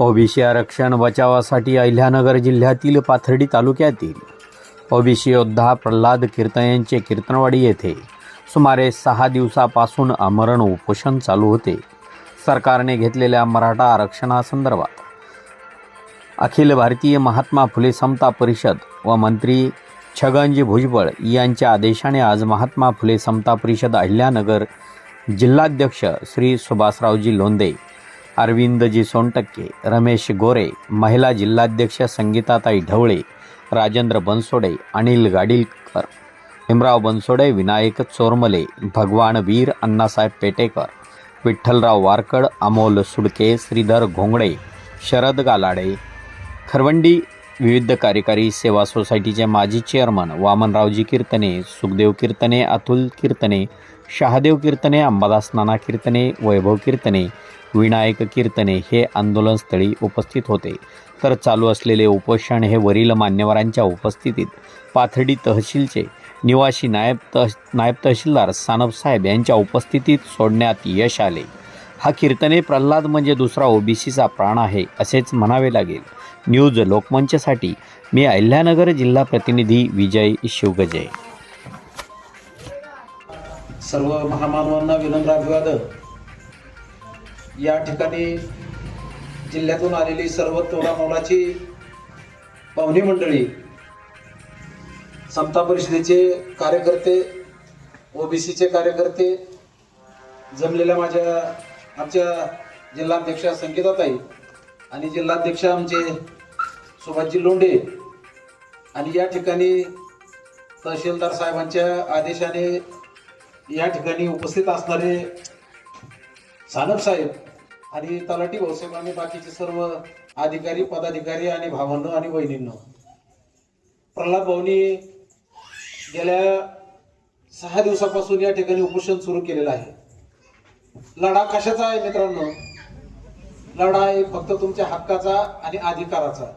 OBC आरक्षण बचावासाठी अहिल्यानगर जिल्ह्यातील पाथर्डी तालुक्यातील ओबीसी योद्धा प्रल्हाद कीर्तन यांचे कीर्तनवाडी येथे सुमारे सहा दिवसापासून आमरण उपोषण चालू होते. सरकारने घेतलेल्या मराठा आरक्षणासंदर्भात अखिल भारतीय महात्मा फुले समता परिषद व मंत्री छगनजी भुजबळ यांच्या आदेशाने आज महात्मा फुले समता परिषद अहिल्यानगर जिल्हाध्यक्ष श्री सुभाषरावजी लोंदे अरविंदजी सोनटक्के रमेश गोरे महिला जिल्हाध्यक्ष संगीताताई ढवळे राजेंद्र बनसोडे अनिल गाडीलकर हिमराव बनसोडे विनायक चोरमले भगवान वीर अण्णासाहेब पेटेकर विठ्ठलराव वारकड अमोल सुडके श्रीधर घोंगडे शरद गालाडे खरवंडी विविध कार्यकारी सेवा सोसायटीचे माजी चेअरमन वामनरावजी कीर्तने सुखदेव कीर्तने अतुल कीर्तने शहादेव कीर्तने अंबादास नाना कीर्तने वैभव कीर्तने विनायक कीर्तने हे आंदोलनस्थळी उपस्थित होते. तर चालू असलेले उपोषण हे वरील मान्यवरांच्या उपस्थितीत. पाथर्डी तहसीलचे निवासी नायब तह नायब तहसीलदार सानपसाहेब यांच्या उपस्थितीत सोडण्यात यश आले. हा कीर्तने प्रल्हाद म्हणजे दुसरा ओबीसीचा प्राण आहे असेच म्हणावे लागेल. न्यूज लोकमंचसाठी मी अहिल्यानगर जिल्हा प्रतिनिधी विजय शिवगजय सर्व महामानवांना विनम्र अभिवादन. या ठिकाणी जिल्ह्यातून आलेली सर्व तोडा मोलाची पाहुणी मंडळी समता परिषदेचे कार्यकर्ते ओबीसीचे कार्यकर्ते जमलेल्या माझ्या आमच्या जिल्हाध्यक्षा संगीताताई आणि जिल्हाध्यक्ष आमचे सुभाषजी लोंढे आणि या ठिकाणी तहसीलदार साहेबांच्या आदेशाने या ठिकाणी उपस्थित असणारे सानप साहेब आणि तलाठी भाऊसाहेब आणि बाकीचे सर्व अधिकारी पदाधिकारी आणि भावांनो आणि बहिणींनो प्रल्हाद भाऊनी गेल्या सहा दिवसापासून या ठिकाणी उपोषण सुरू केलेलं आहे. लढा कशाचा आहे मित्रांनो? लढा आहे फक्त तुमच्या हक्काचा आणि अधिकाराचा.